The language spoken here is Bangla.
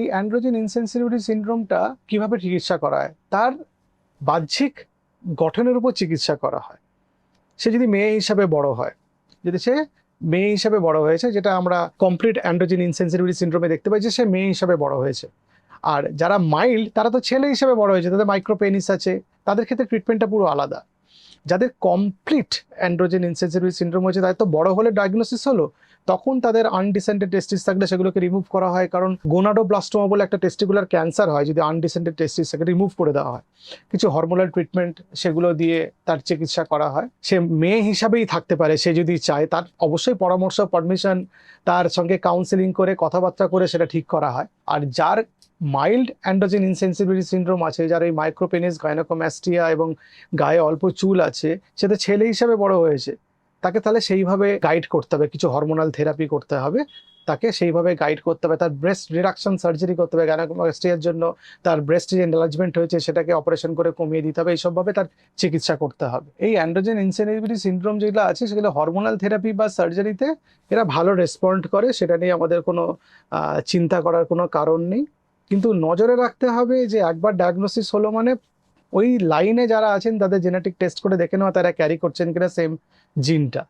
এই অ্যান্ড্রোজেন ইনসেন্সিটিভিটি সিনড্রোমটা কীভাবে চিকিৎসা করা হয়? তার বাহ্যিক গঠনের উপর চিকিৎসা করা হয়। সে যদি মেয়ে হিসাবে বড় হয়, যদি সে মেয়ে হিসাবে বড় হয়েছে, যেটা আমরা কমপ্লিট অ্যান্ড্রোজেন ইনসেন্সিটিভিটি সিনড্রোমে দেখতে পাই যে সে মেয়ে হিসাবে বড় হয়েছে। আর যারা মাইল্ড তারা তো ছেলে হিসাবে বড় হয়েছে, তাদের মাইক্রোপেনিস আছে, তাদের ক্ষেত্রে ট্রিটমেন্টটা পুরো আলাদা। যাদের কমপ্লিট অ্যান্ড্রোজেন ইনসেন্সিটিভিটি সিন্ড্রোম হয়েছে, তাদের তো বড় হলে ডায়াগনোসিস হলো, তখন তাদের আনডিসেন্টেড টেস্টিস থাকলে সেগুলোকে রিমুভ করা হয়। কারণ গোনাডোব্লাস্টোমা বলে একটা টেস্টিকুলার ক্যান্সার হয়, যদি আনডিসেন্টেড টেস্টিস সেকে রিমুভ করে দেওয়া হয়। কিছু হরমোনাল ট্রিটমেন্ট সেগুলো দিয়ে তার চিকিৎসা করা হয়। সে মেয়ে হিসাবেই থাকতে পারে, সে যদি চায়, তার অবশ্যই পরামর্শ পারমিশন তার সঙ্গে কাউন্সেলিং করে, কথাবার্তা করে সেটা ঠিক করা হয়। আর যার মাইল্ড অ্যান্ড্রোজেন ইনসেন্সিবিলিটি সিন্ড্রোম আছে, যার এই মাইক্রোপেনিস গাইনোকোম্যাস্টিয়া এবং গায়ে অল্প চুল আছে সেটা ছেলে হিসাবে বড় হয়েছে। তাকে তাহলে সেইভাবে গাইড করতে হবে, কিছু হরমোনাল থেরাপি করতে হবে। তাকে সেইভাবে গাইড করতে হবে, তার ব্রেস্ট রিডাকশন সার্জারি করতে হবে গাইনোকোম্যাস্টিয়ার জন্য তার ব্রেস্ট যে এনলার্জমেন্ট হয়েছে সেটাকে অপারেশন করে কমিয়ে দিতে হবে, এইসবভাবে তার চিকিৎসা করতে হবে। এই অ্যান্ড্রোজেন ইনসেনিবিলিটি সিনড্রোম যেগুলো আছে, সেগুলো হরমোনাল থেরাপি বা সার্জারিতে এরা ভালো রেসপন্ড করে, সেটা নিয়ে আমাদের কোনো চিন্তা করার কোনো কারণ নেই। কিন্তু নজরে রাখতে হবে যে একবার ডায়াগনোসিস হলো মানে ওই লাইনে যারা আছেন, তাদের জেনেটিক টেস্ট করে দেখে নেওয়া, তারা ক্যারি করছেন কিনা সেম জিনটা